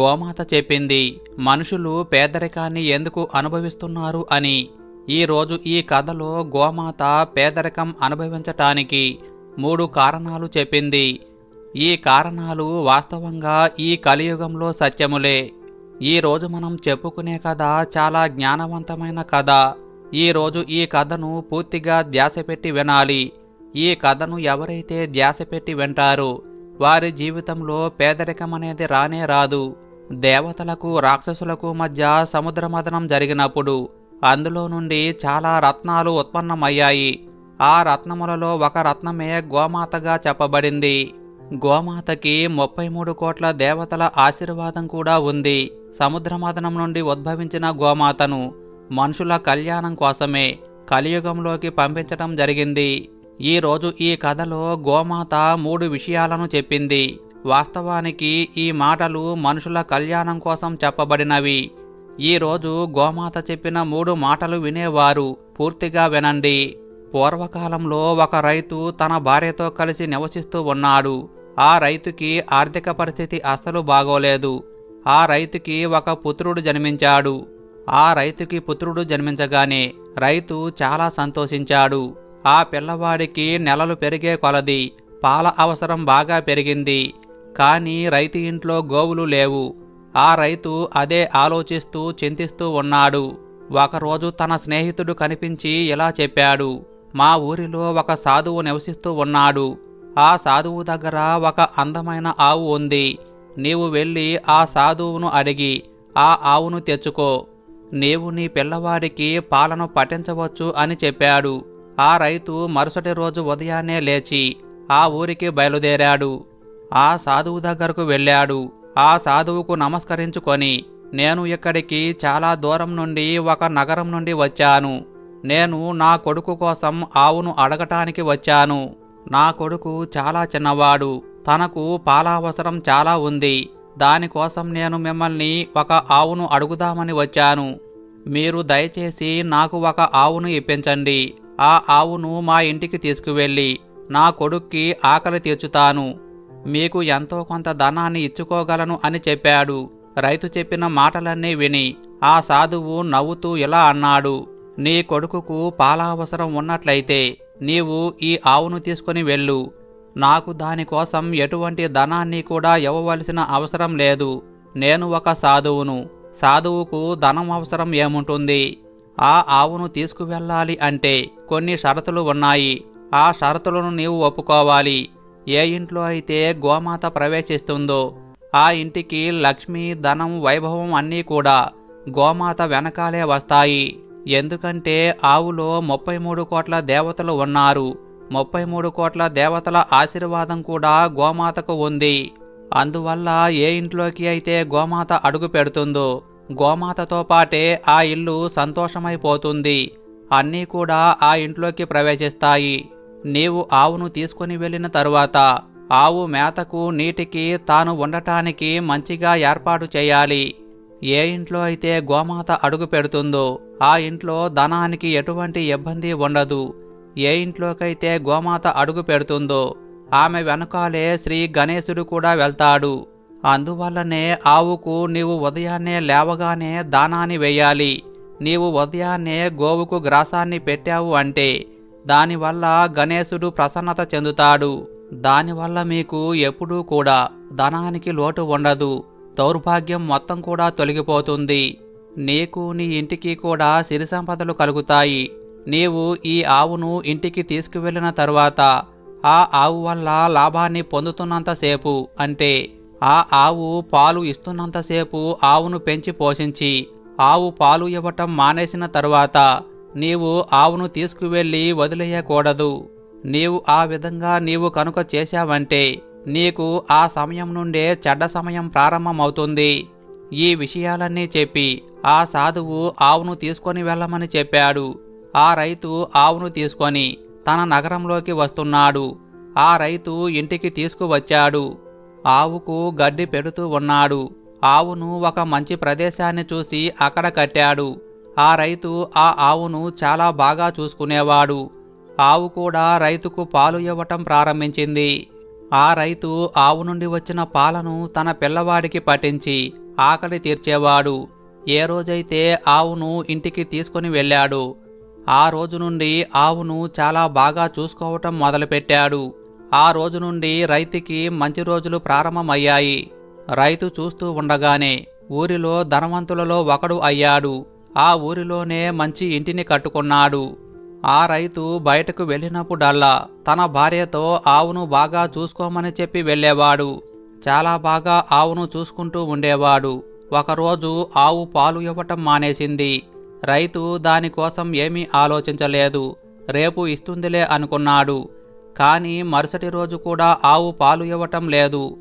గోమాత చెప్పింది మనుషులు పేదరికాన్ని ఎందుకు అనుభవిస్తున్నారు అని. ఈరోజు ఈ కథలో గోమాత పేదరికం అనుభవించటానికి మూడు కారణాలు చెప్పింది. ఈ కారణాలు వాస్తవంగా ఈ కలియుగంలో సత్యములే. ఈరోజు మనం చెప్పుకునే కథ చాలా జ్ఞానవంతమైన కథ. ఈరోజు ఈ కథను పూర్తిగా ధ్యాస పెట్టి వినాలి. ఈ కథను ఎవరైతే ధ్యాస పెట్టి వింటారో వారి జీవితంలో పేదరికం అనేది రానే రాదు. దేవతలకు రాక్షసులకు మధ్య సముద్రమదనం జరిగినప్పుడు అందులో నుండి చాలా రత్నాలు ఉత్పన్నమయ్యాయి. ఆ రత్నములలో ఒక రత్నమే గోమాతగా చెప్పబడింది. గోమాతకి ముప్పై మూడు కోట్ల దేవతల ఆశీర్వాదం కూడా ఉంది. సముద్రమదనం నుండి ఉద్భవించిన గోమాతను మనుషుల కళ్యాణం కోసమే కలియుగంలోకి పంపించడం జరిగింది. ఈరోజు ఈ కథలో గోమాత మూడు విషయాలను చెప్పింది. వాస్తవానికి ఈ మాటలు మనుషుల కళ్యాణం కోసం చెప్పబడినవి. ఈరోజు గోమాత చెప్పిన మూడు మాటలు వినేవారు. పూర్తిగా వినండి. పూర్వకాలంలో ఒక రైతు తన భార్యతో కలిసి నివసిస్తూ ఉన్నాడు. ఆ రైతుకి ఆర్థిక పరిస్థితి అస్సలు బాగోలేదు. ఆ రైతుకి ఒక పుత్రుడు జన్మించాడు. ఆ రైతుకి పుత్రుడు జన్మించగానే రైతు చాలా సంతోషించాడు. ఆ పిల్లవాడికి నెలలు పెరిగే కొలది. పాల అవసరం బాగా పెరిగింది. కానీ రైతు ఇంట్లో గోవులు లేవు. ఆ రైతు అదే ఆలోచిస్తూ చింతిస్తూ ఉన్నాడు. ఒకరోజు తన స్నేహితుడు కనిపించి ఇలా చెప్పాడు. మా ఊరిలో ఒక సాధువు నివసిస్తూ ఉన్నాడు. ఆ సాధువు దగ్గర ఒక అందమైన ఆవు ఉంది. నీవు వెళ్ళి ఆ సాధువును అడిగి ఆ ఆవును తెచ్చుకో. నీవు నీ పిల్లవాడికి పాలను పట్టించవచ్చు అని చెప్పాడు. ఆ రైతు మరుసటి రోజు ఉదయాన్నే లేచి ఆ ఊరికి బయలుదేరాడు. ఆ సాధువు దగ్గరకు వెళ్ళాడు. ఆ సాధువుకు నమస్కరించుకొని నేను ఇక్కడికి చాలా దూరం నుండి ఒక నగరం నుండి వచ్చాను. నేను నా కొడుకు కోసం ఆవును అడగటానికి వచ్చాను. నా కొడుకు చాలా చిన్నవాడు. తనకు పాల అవసరం చాలా ఉంది. దానికోసం నేను మిమ్మల్ని ఒక ఆవును అడుగుదామని వచ్చాను. మీరు దయచేసి నాకు ఒక ఆవును ఇప్పించండి. ఆ ఆవును మా ఇంటికి తీసుకువెళ్ళి నా కొడుక్కి ఆకలి తీర్చుతాను. మీకు ఎంతో కొంత ధనాన్ని ఇచ్చుకోగలను అని చెప్పాడు. రైతు చెప్పిన మాటలన్నీ విని ఆ సాధువు నవ్వుతూ ఇలా అన్నాడు నీ కొడుకుకు పాల అవసరం ఉన్నట్లయితే నీవు ఈ ఆవును తీసుకుని వెళ్ళు. నాకు దానికోసం ఎటువంటి ధనాన్ని కూడా ఇవ్వవలసిన అవసరం లేదు. నేను ఒక సాధువును. సాధువుకు ధనం అవసరం ఏముంటుంది? ఆ ఆవును తీసుకువెళ్ళాలి అంటే కొన్ని షరతులు ఉన్నాయి. ఆ షరతులను నీవు ఒప్పుకోవాలి. ఏ ఇంట్లో అయితే గోమాత ప్రవేశిస్తుందో ఆ ఇంటికి లక్ష్మి ధనం వైభవం అన్నీ కూడా గోమాత వెనకాలే వస్తాయి. ఎందుకంటే ఆవులో ముప్పై మూడు కోట్ల దేవతలు ఉన్నారు. ముప్పై మూడు కోట్ల దేవతల ఆశీర్వాదం కూడా గోమాతకు ఉంది. అందువల్ల ఏ ఇంట్లోకి అయితే గోమాత అడుగు పెడుతుందో గోమాతతో పాటే ఆ ఇల్లు సంతోషమైపోతుంది. అన్నీ కూడా ఆ ఇంట్లోకి ప్రవేశిస్తాయి. నీవు ఆవును తీసుకుని వెళ్ళిన తరువాత ఆవు మేతకు నీటికి తాను ఉండటానికి మంచిగా ఏర్పాటు చేయాలి. ఏ ఇంట్లో అయితే గోమాత అడుగు పెడుతుందో ఆ ఇంట్లో ధనానికి ఎటువంటి ఇబ్బంది ఉండదు. ఏ ఇంట్లోకైతే గోమాత అడుగు పెడుతుందో ఆమె వెనకాలే శ్రీ గణేశుడు కూడా వెళ్తాడు. అందువల్లనే ఆవుకు నీవు ఉదయాన్నే లేవగానే దానాన్ని వేయాలి. నీవు ఉదయాన్నే గోవుకు గ్రాసాన్ని పెట్టావు అంటే దానివల్ల గణేశుడు ప్రసన్నత చెందుతాడు. దానివల్ల మీకు ఎప్పుడూ కూడా ధనానికి లోటు ఉండదు. దౌర్భాగ్యం మొత్తం కూడా తొలగిపోతుంది. నీకు నీ ఇంటికి కూడా సిరి సంపదలు కలుగుతాయి. నీవు ఈ ఆవును ఇంటికి తీసుకువెళ్ళిన తరువాత ఆ ఆవు వల్ల లాభాన్ని పొందుతున్నంతసేపు అంటే ఆ ఆవు పాలు ఇస్తున్నంతసేపు ఆవును పెంచి పోషించి ఆవు పాలు ఇవ్వటం మానేసిన తరువాత నీవు ఆవును తీసుకువెళ్ళి వదిలేయకూడదు. నీవు ఆ విధంగా నీవు కనుక చేశావంటే నీకు ఆ సమయం నుండే చెడ్డ సమయం ప్రారంభమవుతుంది. ఈ విషయాలన్నీ చెప్పి ఆ సాధువు ఆవును తీసుకొని వెళ్ళమని చెప్పాడు. ఆ రైతు ఆవును తీసుకొని తన నగరంలోకి వస్తున్నాడు. ఆ రైతు ఇంటికి తీసుకువచ్చాడు. ఆవుకు గడ్డి పెడుతూ ఉన్నాడు. ఆవును ఒక మంచి ప్రదేశాన్ని చూసి అక్కడ కట్టాడు. ఆ రైతు ఆ ఆవును చాలా బాగా చూసుకునేవాడు. ఆవు కూడా రైతుకు పాలు ఇవ్వటం ప్రారంభించింది. ఆ రైతు ఆవు నుండి వచ్చిన పాలను తన పిల్లవాడికి పట్టించి ఆకలి తీర్చేవాడు. ఏ రోజైతే ఆవును ఇంటికి తీసుకొని వెళ్ళాడు ఆ రోజు నుండి ఆవును చాలా బాగా చూసుకోవటం మొదలుపెట్టాడు. ఆ రోజు నుండి రైతుకి మంచి రోజులు ప్రారంభమయ్యాయి. రైతు చూస్తూ ఉండగానే ఊరిలో ధనవంతులలో ఒకడు అయ్యాడు. ఆ ఊరిలోనే మంచి ఇంటిని కట్టుకున్నాడు. ఆ రైతు బయటకు వెళ్ళినప్పుడల్లా తన భార్యతో ఆవును బాగా చూసుకోమని చెప్పి వెళ్ళేవాడు. చాలా బాగా ఆవును చూసుకుంటూ ఉండేవాడు. ఒకరోజు ఆవు పాలు ఇవ్వటం మానేసింది. రైతు దానికోసం ఏమీ ఆలోచించలేదు. రేపు ఇస్తుందిలే అనుకున్నాడు. కానీ మరుసటి రోజు కూడా ఆవు పాలు ఇవ్వటం లేదు.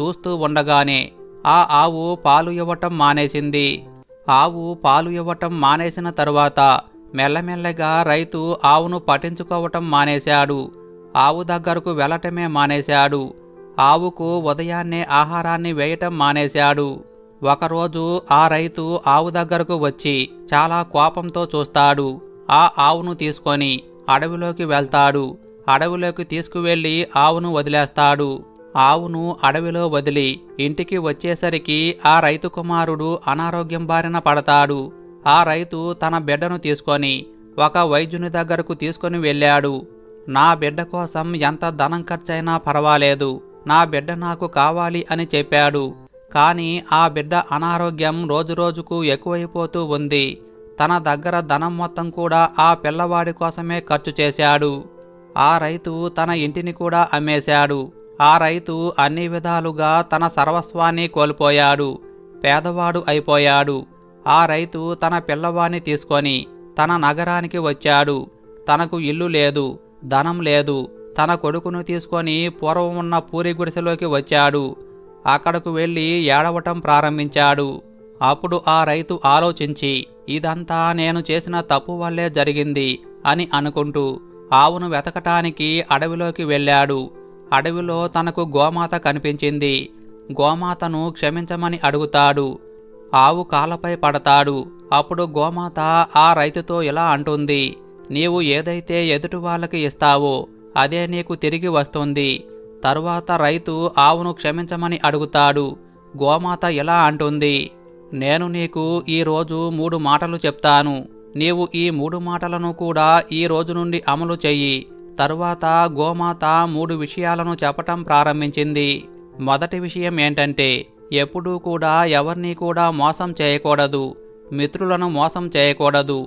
చూస్తూ ఉండగానే ఆ ఆవు పాలు ఇవ్వటం మానేసింది. ఆవు పాలు ఇవ్వటం మానేసిన తరువాత మెల్లమెల్లగా రైతు ఆవును పట్టించుకోవటం మానేశాడు. ఆవు దగ్గరకు వెళ్ళటమే మానేశాడు. ఆవుకు ఉదయాన్నే ఆహారాన్ని వేయటం మానేశాడు. ఒకరోజు ఆ రైతు ఆవు దగ్గరకు వచ్చి చాలా కోపంతో చూస్తాడు. ఆ ఆవును తీసుకొని అడవిలోకి వెళ్తాడు. అడవిలోకి తీసుకువెళ్ళి ఆవును వదిలేస్తాడు. ఆవును అడవిలో వదిలి ఇంటికి వచ్చేసరికి ఆ రైతు కుమారుడు అనారోగ్యం బారిన పడతాడు. ఆ రైతు తన బిడ్డను తీసుకొని ఒక వైద్యుని దగ్గరకు తీసుకొని వెళ్ళాడు. నా బిడ్డ కోసం ఎంత ధనం ఖర్చైనా పర్వాలేదు. నా బిడ్డ నాకు కావాలి అని చెప్పాడు. కానీ ఆ బిడ్డ అనారోగ్యం రోజురోజుకు ఎక్కువైపోతూ ఉంది. తన దగ్గర ధనం మొత్తం కూడా ఆ పిల్లవాడి కోసమే ఖర్చు చేశాడు. ఆ రైతు తన ఇంటిని కూడా అమ్మేశాడు. ఆ రైతు అన్ని విధాలుగా తన సర్వస్వాన్ని కోల్పోయాడు. పేదవాడు అయిపోయాడు. ఆ రైతు తన పిల్లవాణ్ణి తీసుకొని తన నగరానికి వచ్చాడు. తనకు ఇల్లు లేదు ధనం లేదు. తన కొడుకును తీసుకొని పూర్వం ఉన్న పూరి గుడిసెలోకి వచ్చాడు. అక్కడకు వెళ్ళి ఏడవటం ప్రారంభించాడు. అప్పుడు ఆ రైతు ఆలోచించి ఇదంతా నేను చేసిన తప్పు వల్లే జరిగింది అని అనుకుంటూ ఆవును వెతకటానికి అడవిలోకి వెళ్ళాడు. అడవిలో తనకు గోమాత కనిపించింది. గోమాతను క్షమించమని అడుగుతాడు. ఆవు కాలపై పడతాడు. అప్పుడు గోమాత ఆ రైతుతో ఇలా అంటుంది. నీవు ఏదైతే ఎదుటి వాళ్ళకి ఇస్తావో అదే నీకు తిరిగి వస్తుంది. తరువాత రైతు ఆవును క్షమించమని అడుగుతాడు. గోమాత ఇలా అంటుంది. నేను నీకు ఈరోజు మూడు మాటలు చెప్తాను. నీవు ఈ మూడు మాటలను కూడా ఈ రోజు నుండి అమలు చెయ్యి. తరువాత గోమాత మూడు విషయాలను చెప్పటం ప్రారంభించింది. మొదటి విషయం ఏంటంటే ఎప్పుడూ కూడా ఎవరిని కూడా మోసం చేయకూడదు. మిత్రులను మోసం చేయకూడదు.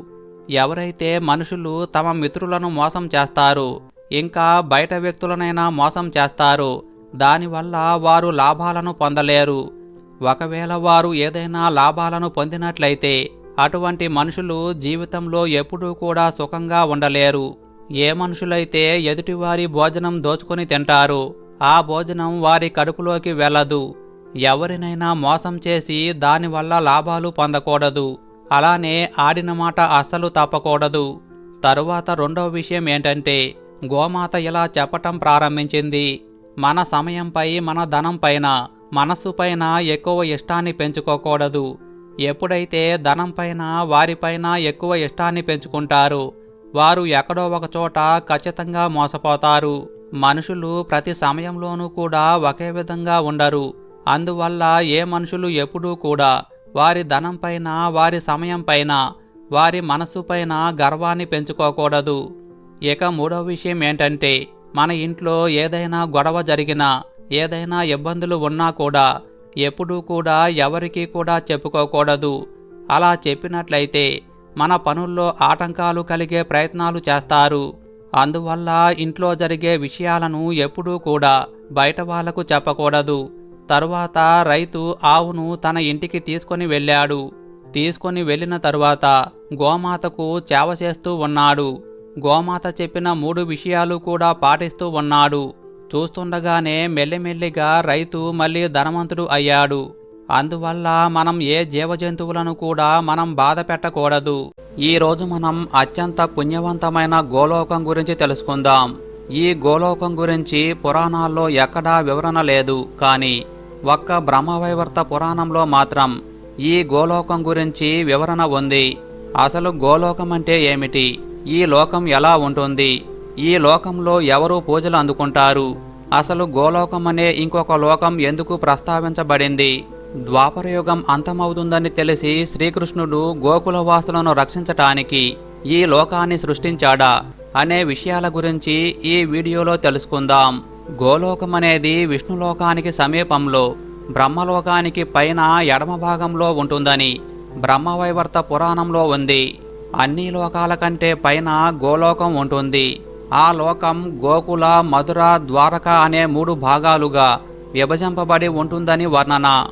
ఎవరైతే మనుషులు తమ మిత్రులను మోసం చేస్తారు ఇంకా బయట వ్యక్తులనైనా మోసం చేస్తారు దానివల్ల వారు లాభాలను పొందలేరు. ఒకవేళ వారు ఏదైనా లాభాలను పొందినట్లయితే అటువంటి మనుషులు జీవితంలో ఎప్పుడూ కూడా సుఖంగా ఉండలేరు. ఏ మనుషులైతే ఎదుటివారి భోజనం దోచుకొని తింటారు ఆ భోజనం వారి కడుపులోకి వెళ్ళదు. ఎవరినైనా మోసం చేసి దానివల్ల లాభాలు పొందకూడదు. అలానే ఆడిన మాట అస్సలు తప్పకూడదు. తరువాత రెండవ విషయం ఏంటంటే గోమాత ఇలా చెప్పటం ప్రారంభించింది. మన సమయంపై మన ధనం పైన మనస్సు పైన ఎక్కువ ఇష్టాన్ని పెంచుకోకూడదు. ఎప్పుడైతే ధనం పైన వారిపైన ఎక్కువ ఇష్టాన్ని పెంచుకుంటారు వారు ఎక్కడో ఒక చోట ఖచ్చితంగా మోసపోతారు. మనుషులు ప్రతి సమయంలోనూ కూడా ఒకే విధంగా ఉండరు. అందువల్ల ఏ మనుషులు ఎప్పుడూ కూడా వారి ధనం పైన వారి సమయం పైన వారి మనసుపైన గర్వాన్ని పెంచుకోకూడదు. ఇక మూడవ విషయం ఏంటంటే మన ఇంట్లో ఏదైనా గొడవ జరిగినా ఏదైనా ఇబ్బందులు ఉన్నా కూడా ఎప్పుడూ కూడా ఎవరికీ కూడా చెప్పుకోకూడదు. అలా చెప్పినట్లయితే మన పనుల్లో ఆటంకాలు కలిగే ప్రయత్నాలు చేస్తారు. అందువల్ల ఇంట్లో జరిగే విషయాలను ఎప్పుడూ కూడా బయట వాళ్ళకు చెప్పకూడదు. తరువాత రైతు ఆవును తన ఇంటికి తీసుకొని వెళ్ళాడు. తీసుకొని వెళ్ళిన తరువాత గోమాతకు చేవ చేస్తూ ఉన్నాడు. గోమాత చెప్పిన మూడు విషయాలు కూడా పాటిస్తూ ఉన్నాడు. చూస్తుండగానే మెల్లిమెల్లిగా రైతు మళ్ళీ ధనవంతుడు అయ్యాడు. అందువల్ల మనం ఏ జీవజంతువులను కూడా మనం బాధ పెట్టకూడదు. ఈరోజు మనం అత్యంత పుణ్యవంతమైన గోలోకం గురించి తెలుసుకుందాం. ఈ గోలోకం గురించి పురాణాల్లో ఎక్కడా వివరణ లేదు కానీ ఒక్క బ్రహ్మవైవర్త పురాణంలో మాత్రం ఈ గోలోకం గురించి వివరణ ఉంది. అసలు గోలోకం అంటే ఏమిటి? ఈ లోకం ఎలా ఉంటుంది? ఈ లోకంలో ఎవరు పూజలు అందుకుంటారు? అసలు గోలోకం అనే ఇంకొక లోకం ఎందుకు ప్రస్తావించబడింది? ద్వాపరయుగం అంతమవుతుందని తెలిసి శ్రీకృష్ణుడు గోకులవాసులను రక్షించటానికి ఈ లోకాన్ని సృష్టించాడా అనే విషయాల గురించి ఈ వీడియోలో తెలుసుకుందాం. గోలోకం అనేది విష్ణులోకానికి సమీపంలో బ్రహ్మలోకానికి పైన ఎడమ భాగంలో ఉంటుందని బ్రహ్మవైవర్త పురాణంలో ఉంది. అన్ని లోకాల కంటే పైన గోలోకం ఉంటుంది. ఆ లోకం గోకుల మధుర ద్వారక అనే మూడు భాగాలుగా విభజింపబడి ఉంటుందని వర్ణన.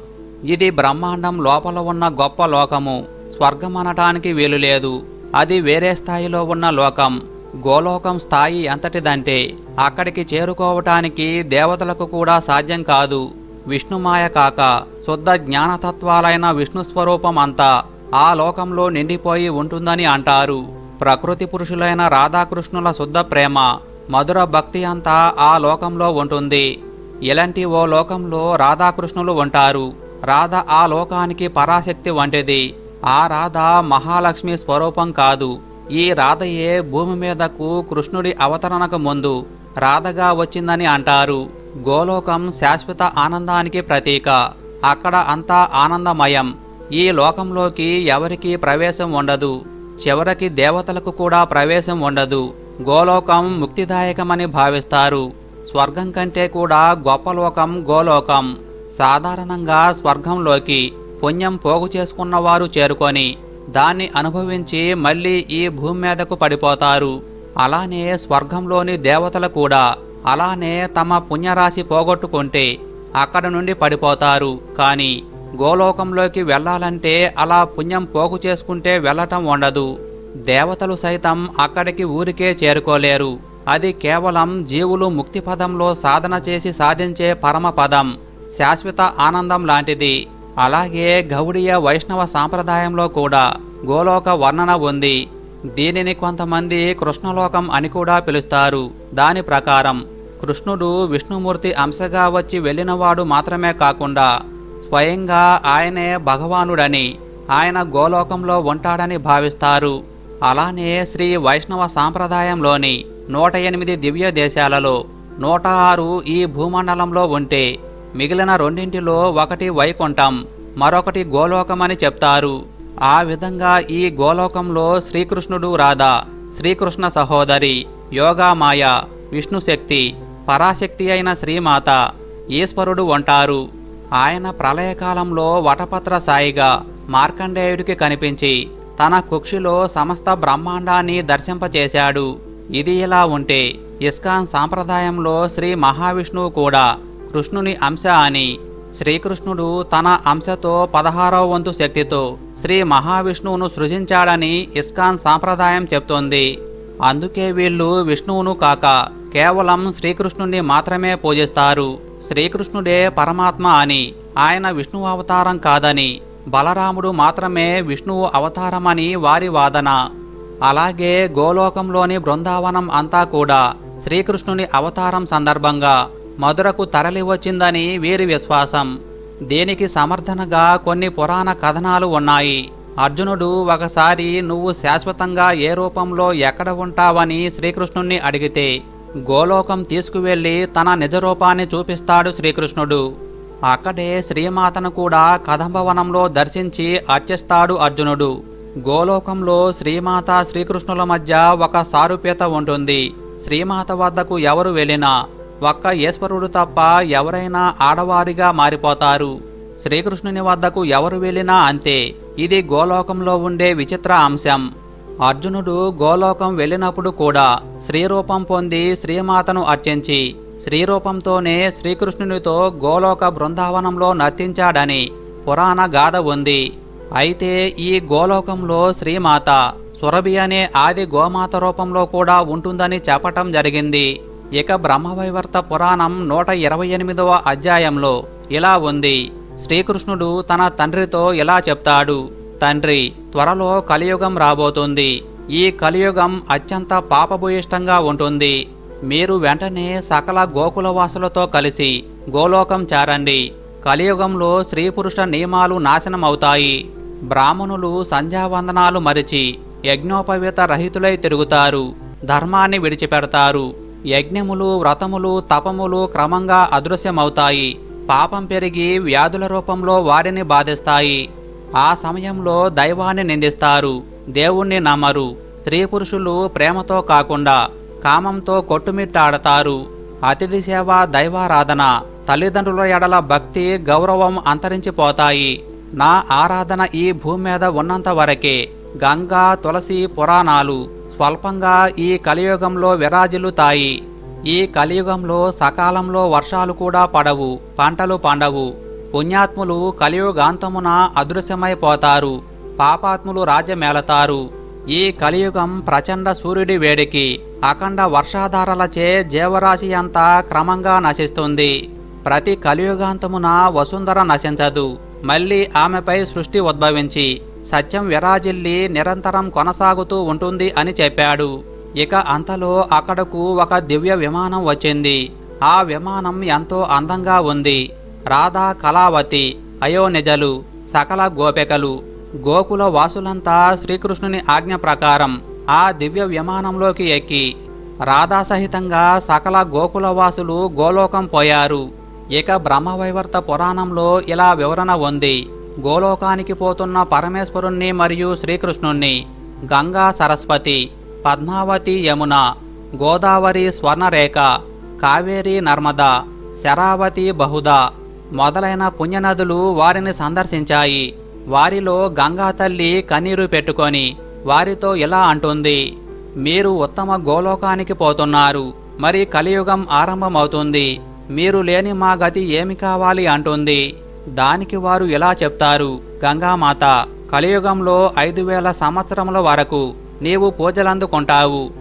ఇది బ్రహ్మాండం లోపల ఉన్న గొప్ప లోకము. స్వర్గం అనటానికి వీలు లేదు. అది వేరే స్థాయిలో ఉన్న లోకం. గోలోకం స్థాయి ఎంతటిదంటే అక్కడికి చేరుకోవటానికి దేవతలకు కూడా సాధ్యం కాదు. విష్ణుమాయ కాక శుద్ధ జ్ఞానతత్వాలైన విష్ణు స్వరూపం అంతా ఆ లోకంలో నిండిపోయి ఉంటుందని అంటారు. ప్రకృతి పురుషులైన రాధాకృష్ణుల శుద్ధ ప్రేమ మధుర భక్తి అంతా ఆ లోకంలో ఉంటుంది. ఇలాంటి ఓ లోకంలో రాధాకృష్ణులు ఉంటారు. రాధ ఆ లోకానికి పరాశక్తి వంటిది. ఆ రాధ మహాలక్ష్మి స్వరూపం కాదు. ఈ రాధయే భూమి మీదకు కృష్ణుడి అవతరణకు ముందు రాధగా వచ్చిందని అంటారు. గోలోకం శాశ్వత ఆనందానికి ప్రతీక. అక్కడ అంతా ఆనందమయం. ఈ లోకంలోకి ఎవరికి ప్రవేశం ఉండదు. చివరికి దేవతలకు కూడా ప్రవేశం ఉండదు. గోలోకం ముక్తిదాయకమని భావిస్తారు. స్వర్గం కంటే కూడా గొప్ప లోకం గోలోకం. సాధారణంగా స్వర్గంలోకి పుణ్యం పోగు చేసుకున్న వారు చేరుకొని దాన్ని అనుభవించి మళ్ళీ ఈ భూమి మీదకు పడిపోతారు. అలానే స్వర్గంలోని దేవతలు కూడా అలానే తమ పుణ్యరాశి పోగొట్టుకుంటే అక్కడ నుండి పడిపోతారు. కానీ గోలోకంలోకి వెళ్ళాలంటే అలా పుణ్యం పోగు చేసుకుంటే వెళ్ళటం ఉండదు. దేవతలు సైతం అక్కడికి ఊరికే చేరుకోలేరు. అది కేవలం జీవులు ముక్తి పదంలో సాధన చేసి సాధించే పరమ పదం శాశ్వత ఆనందం లాంటిది. అలాగే గౌడీయ వైష్ణవ సాంప్రదాయంలో కూడా గోలోక వర్ణన ఉంది. దీనిని కొంతమంది కృష్ణలోకం అని కూడా పిలుస్తారు. దాని ప్రకారం కృష్ణుడు విష్ణుమూర్తి అంశగా వచ్చి వెళ్ళినవాడు మాత్రమే కాకుండా స్వయంగా ఆయనే భగవానుడని ఆయన గోలోకంలో ఉంటాడని భావిస్తారు. అలానే శ్రీ వైష్ణవ సాంప్రదాయంలోని నూట ఎనిమిది దివ్య దేశాలలో నూట ఆరు ఈ భూమండలంలో ఉంటే మిగిలిన రెండింటిలో ఒకటి వైకుంఠం మరొకటి గోలోకమని చెప్తారు. ఆ విధంగా ఈ గోలోకంలో శ్రీకృష్ణుడు రాధా శ్రీకృష్ణ సహోదరి యోగామాయ విష్ణుశక్తి పరాశక్తి అయిన శ్రీమాత ఈశ్వరుడు ఉంటారు. ఆయన ప్రళయకాలంలో వటపత్ర సాయిగా మార్కండేయుడికి కనిపించి తన కుక్షిలో సమస్త బ్రహ్మాండాన్ని దర్శింపచేశాడు. ఇది ఇలా ఉంటే ఇస్కాన్ సాంప్రదాయంలో శ్రీ మహావిష్ణువు కూడా కృష్ణుని అంశ అని. శ్రీకృష్ణుడు తన అంశతో పదహారవ వంతు శక్తితో శ్రీ మహావిష్ణువును సృజించాడని ఇస్కాన్ సాంప్రదాయం చెప్తోంది. అందుకే వీళ్ళు విష్ణువును కాక కేవలం శ్రీకృష్ణుణ్ణి మాత్రమే పూజిస్తారు. శ్రీకృష్ణుడే పరమాత్మ అని ఆయన విష్ణువు అవతారం కాదని బలరాముడు మాత్రమే విష్ణువు అవతారమని వారి వాదన. అలాగే గోలోకంలోని బృందావనం అంతా కూడా శ్రీకృష్ణుని అవతారం సందర్భంగా మధురకు తరలివచ్చిందని వీరి విశ్వాసం. దీనికి సమర్థనగా కొన్ని పురాణ కథనాలు ఉన్నాయి. అర్జునుడు ఒకసారి నువ్వు శాశ్వతంగా ఏ రూపంలో ఎక్కడ ఉంటావని శ్రీకృష్ణుణ్ణి అడిగితే గోలోకం తీసుకువెళ్ళి తన నిజ రూపాన్ని చూపిస్తాడు శ్రీకృష్ణుడు. అక్కడే శ్రీమాతను కూడా కదంబవనంలో దర్శించి అర్చిస్తాడు అర్జునుడు. గోలోకంలో శ్రీమాత శ్రీకృష్ణుల మధ్య ఒక సారూప్యత ఉంటుంది. శ్రీమాత వద్దకు ఎవరు వెళ్ళినా ఒక్క ఈశ్వరుడు తప్ప ఎవరైనా ఆడవారిగా మారిపోతారు. శ్రీకృష్ణుని వద్దకు ఎవరు వెళ్ళినా అంతే. ఇది గోలోకంలో ఉండే విచిత్ర అంశం. అర్జునుడు గోలోకం వెళ్ళినప్పుడు కూడా శ్రీరూపం పొంది శ్రీమాతను అర్చించి శ్రీరూపంతోనే శ్రీకృష్ణునితో గోలోక బృందావనంలో నర్తించాడని పురాణ గాథ ఉంది. అయితే ఈ గోలోకంలో శ్రీమాత సురభి అనే ఆది గోమాత రూపంలో కూడా ఉంటుందని చెప్పటం జరిగింది. ఇక బ్రహ్మవైవర్త పురాణం నూట ఇరవై ఎనిమిదవ అధ్యాయంలో ఇలా ఉంది. శ్రీకృష్ణుడు తన తండ్రితో ఇలా చెప్తాడు తండ్రి త్వరలో కలియుగం రాబోతుంది. ఈ కలియుగం అత్యంత పాపభూయిష్టంగా ఉంటుంది. మీరు వెంటనే సకల గోకులవాసులతో కలిసి గోలోకం చేరండి. కలియుగంలో స్త్రీ పురుష నియమాలు నాశనమవుతాయి. బ్రాహ్మణులు సంధ్యావందనాలు మరిచి యజ్ఞోపవేత రహితులై తిరుగుతారు. ధర్మాన్ని విడిచిపెడతారు. యజ్ఞములు వ్రతములు తపములు క్రమంగా అదృశ్యమవుతాయి. పాపం పెరిగి వ్యాధుల రూపంలో వారిని బాధిస్తాయి. ఆ సమయంలో దైవాన్ని నిందిస్తారు. దేవుణ్ణి నమ్మరు. స్త్రీ పురుషులు ప్రేమతో కాకుండా కామంతో కొట్టుమిట్టాడతారు. అతిథి సేవ దైవారాధన తల్లిదండ్రుల ఎడల భక్తి గౌరవం అంతరించిపోతాయి. నా ఆరాధన ఈ భూమి మీద ఉన్నంత వరకే గంగా తులసి పురాణాలు స్వల్పంగా ఈ కలియుగంలో విరాజిల్లుతాయి. ఈ కలియుగంలో సకాలంలో వర్షాలు కూడా పడవు పంటలు పండవు. పుణ్యాత్ములు కలియుగాంతమున అదృశ్యమైపోతారు పాపాత్ములు రాజ్యమేలతారు. ఈ కలియుగం ప్రచండ సూర్యుడి వేడికి అఖండ వర్షాధారలచే జీవరాశి అంతా క్రమంగా నశిస్తుంది. ప్రతి కలియుగాంతమున వసుంధర నశించదు మళ్ళీ ఆమెపై సృష్టి ఉద్భవించి సత్యం విరాజిల్లి నిరంతరం కొనసాగుతూ ఉంటుంది అని చెప్పాడు. ఇక అంతలో అక్కడకు ఒక దివ్య విమానం వచ్చింది. ఆ విమానం ఎంతో అందంగా ఉంది. రాధా కళావతి అయోనిజలు సకల గోపికలు గోకుల వాసులంతా శ్రీకృష్ణుని ఆజ్ఞ ప్రకారం ఆ దివ్య విమానంలోకి ఎక్కి రాధాసహితంగా సకల గోకుల వాసులు గోలోకం పోయారు. ఇక బ్రహ్మవైవర్త పురాణంలో ఇలా వివరణ ఉంది. గోలోకానికి పోతున్న పరమేశ్వరుణ్ణి మరియు శ్రీకృష్ణుణ్ణి గంగా సరస్వతి పద్మావతి యమున గోదావరి స్వర్ణరేఖ కావేరి నర్మద శరావతి బహుదా మొదలైన పుణ్యనదులు వారిని సందర్శించాయి. వారిలో గంగా తల్లి కన్నీరు పెట్టుకొని వారితో ఇలా అంటుంది మీరు ఉత్తమ గోలోకానికి పోతున్నారు మరి కలియుగం ఆరంభమవుతుంది మీరు లేని మా గతి ఏమి కావాలి? అంటుంది. దానికి వారు ఇలా చెప్తారు? గంగామాత కలియుగంలో ఐదు వేల సంవత్సరముల వరకు నీవు పూజలందుకుంటావు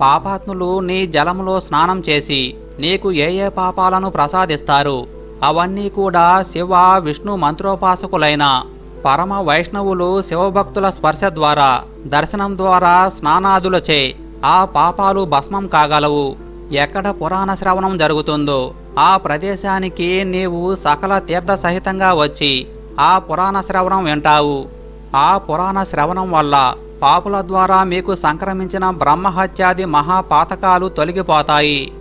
పాపాత్ములు నీ జలములో స్నానం చేసి నీకు ఏ ఏ పాపాలను ప్రసాదిస్తారు? అవన్నీ కూడా శివ విష్ణు మంత్రోపాసకులైన పరమ వైష్ణవులు శివభక్తుల స్పర్శ ద్వారా దర్శనం ద్వారా స్నానాదులచే ఆ పాపాలు భస్మం కాగలవు. ఎక్కడ పురాణ శ్రవణం జరుగుతుందో ఆ ప్రదేశానికి నీవు సకల తీర్థ సహితంగా వచ్చి ఆ పురాణ శ్రవణం వింటావు. ఆ పురాణ శ్రవణం వల్ల పాపుల ద్వారా మీకు సంక్రమించిన బ్రహ్మహత్యాది మహాపాతకాలు తొలగిపోతాయి.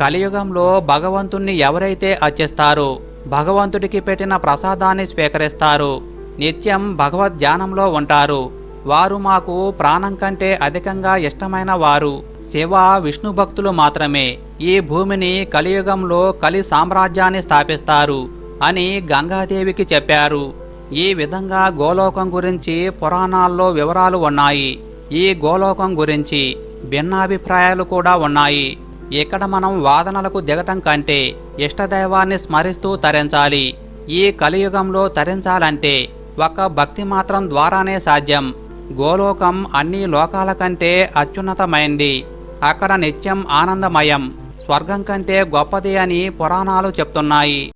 కలియుగంలో భగవంతుణ్ణి ఎవరైతే అర్చిస్తారో భగవంతుడికి పెట్టిన ప్రసాదాన్ని స్వీకరిస్తారు. నిత్యం భగవద్ ధ్యానంలో ఉంటారు. వారు మాకు ప్రాణం కంటే అధికంగా ఇష్టమైన వారు. శివ విష్ణు భక్తులు మాత్రమే ఈ భూమిని కలియుగంలో కలి సామ్రాజ్యాన్ని స్థాపిస్తారు అని గంగాదేవికి చెప్పారు. ఈ విధంగా గోలోకం గురించి పురాణాల్లో వివరాలు ఉన్నాయి. ఈ గోలోకం గురించి భిన్నాభిప్రాయాలు కూడా ఉన్నాయి. ఇక్కడ మనం వాదనలకు దిగటం కంటే ఇష్టదైవాన్ని స్మరిస్తూ తరించాలి. ఈ కలియుగంలో తరించాలంటే ఒక భక్తి మాత్రం ద్వారానే సాధ్యం. గోలోకం అన్ని లోకాల కంటే అత్యున్నతమైంది. అక్కడ నిత్యం ఆనందమయం. స్వర్గం కంటే గొప్పది అని పురాణాలు చెప్తున్నాయి.